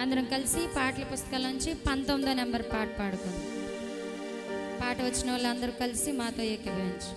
అందరం కలిసి పాటల పుస్తకాల నుంచి పంతొమ్మిదో నెంబర్ పాట పాడుకుందాం. పాట వచ్చిన వాళ్ళందరూ కలిసి మాతో ఏకీభవించు.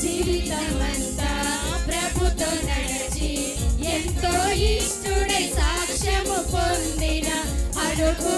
జీవితమంతా ప్రభుతో నడచి ఎంతో ఇష్టడై సాక్ష్యము పొందిన హనుకు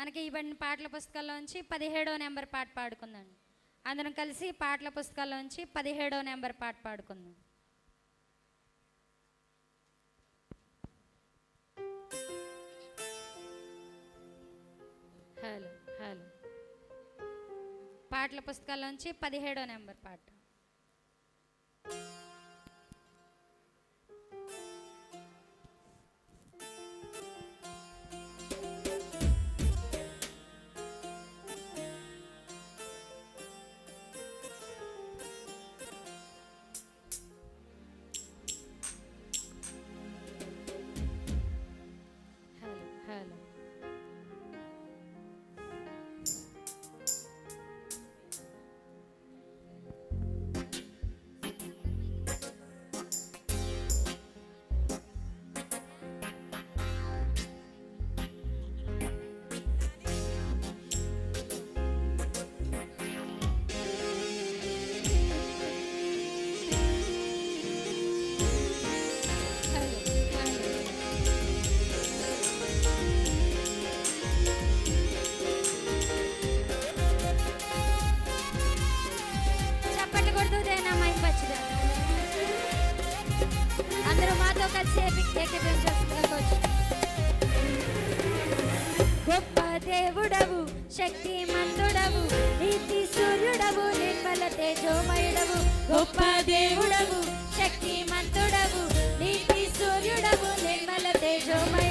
మనకి ఇవ్వడిన పాటల పుస్తకాల్లోంచి పదిహేడో నెంబర్ పాట పాడుకుందాం. అందరం కలిసి పాటల పుస్తకాల్లోంచి పదిహేడో నెంబర్ పాట పాడుకుందాం. Hello hello. పాటల పుస్తకాల్లోంచి పదిహేడో నెంబర్ పాట. దేవుడవు శక్తి మంతుడవు నీతి సూర్యుడవు నిర్మల తేజోమయుడవు గొప్ప దేవుడవు శక్తి మంతుడవు నీతి సూర్యుడవు నిర్మల తేజోమయుడు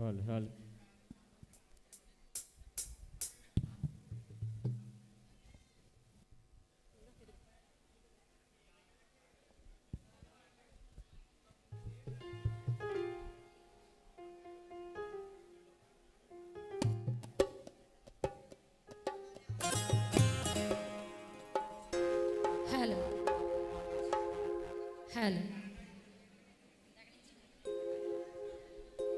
هالي هالي هلا. حلو